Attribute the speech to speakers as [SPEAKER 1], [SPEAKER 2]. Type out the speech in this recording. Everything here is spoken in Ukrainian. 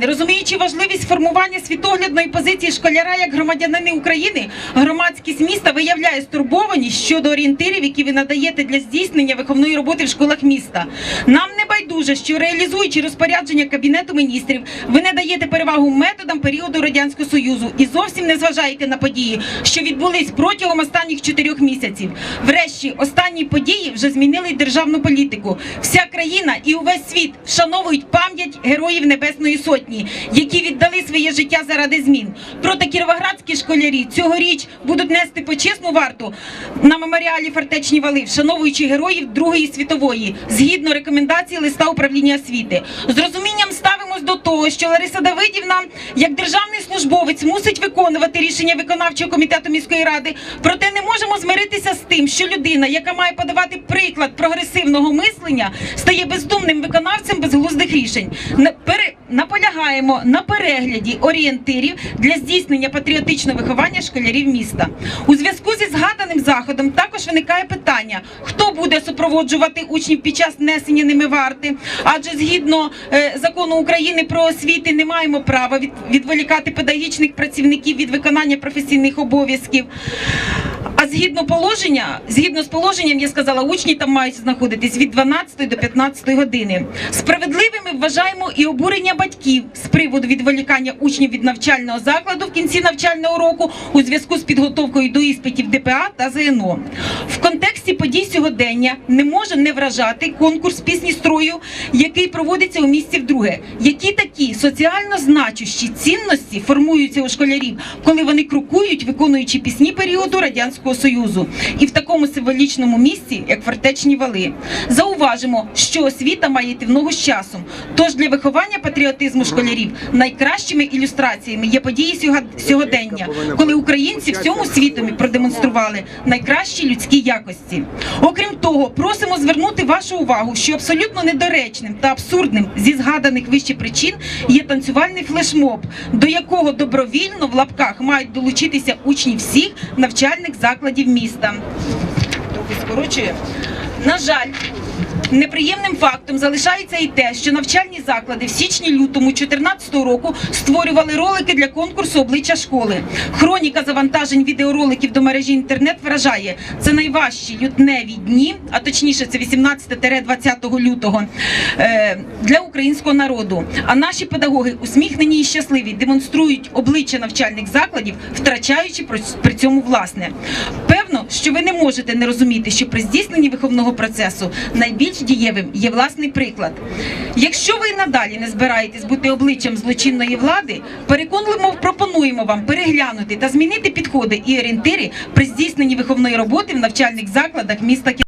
[SPEAKER 1] Не розуміючи важливість формування світоглядної позиції школяра як громадянини України, громадськість міста виявляє стурбованість щодо орієнтирів, які ви надаєте для здійснення виховної роботи в школах міста. Нам не байдуже, що реалізуючи розпорядження Кабінету міністрів, ви не даєте перевагу методам періоду Радянського Союзу і зовсім не зважаєте на події, що відбулись протягом останніх чотирьох місяців. Врешті, останні події вже змінили державну політику. Вся країна і увесь світ вшановують пам'ять героїв Небесної Сотні, які віддали своє життя заради змін. Проте кіровоградські школярі цьогоріч будуть нести почесну варту на меморіалі Фортечні вали, вшановуючи героїв Другої світової, згідно рекомендацій листа управління освіти. З розумінням ставимось до того, що Лариса Давидівна, як державний службовець, мусить виконувати рішення виконавчого комітету міської ради. Проте не можемо змиритися з тим, що людина, яка має подавати приклад прогресивного мислення, стає бездумним виконавцем безглуздих рішень. Наполягаємо на перегляді орієнтирів для здійснення патріотичного виховання школярів міста. У зв'язку зі згаданим заходом також виникає питання, хто буде супроводжувати учнів під час несення ними варти. Адже згідно е, закону України про освіти не маємо права відволікати педагогічних працівників від виконання професійних обов'язків. А згідно положення, згідно з положенням, я сказала, учні там мають знаходитись від 12 до 15 години. Справедливими вважаємо і обурення батьків з приводу відволікання учнів від навчального закладу в кінці навчального року у зв'язку з підготовкою до іспитів ДПА та ЗНО. В контексті подій сьогодення не може не вражати конкурс пісні строю, який проводиться у місті вдруге. Які такі соціально значущі цінності формуються у школярів, коли вони крокують, виконуючи пісні періоду радянського союзу, і в такому символічному місці, як фортечні вали. Зауважимо, що освіта має йти в ногу з часом. Тож для виховання патріотизму школярів найкращими ілюстраціями є події сього- сьогодення, коли українці всьому світові продемонстрували найкращі людські якості. Окрім того, просимо звернути вашу увагу, що абсолютно недоречним та абсурдним зі згаданих вище причин є танцювальний флешмоб, до якого добровільно в лапках мають долучитися учні всіх навчальних закладів міста. Трохи скорочує. На жаль, неприємним фактом залишається і те, що навчальні заклади в січні-лютому 2014 року створювали ролики для конкурсу обличчя школи. Хроніка завантажень відеороликів до мережі інтернет вражає це найважчі лютневі дні, а точніше, це 18-20 лютого е, для українського народу. А наші педагоги усміхнені і щасливі демонструють обличчя навчальних закладів, втрачаючи при- цьому власне. Певно, що ви не можете не розуміти, що при здійсненні виховного процесу найбільш дієвим є власний приклад. Якщо ви надалі не збираєтесь бути обличчям злочинної влади, переконливо пропонуємо вам переглянути та змінити підходи і орієнтири при здійсненні виховної роботи в навчальних закладах міста. Кі-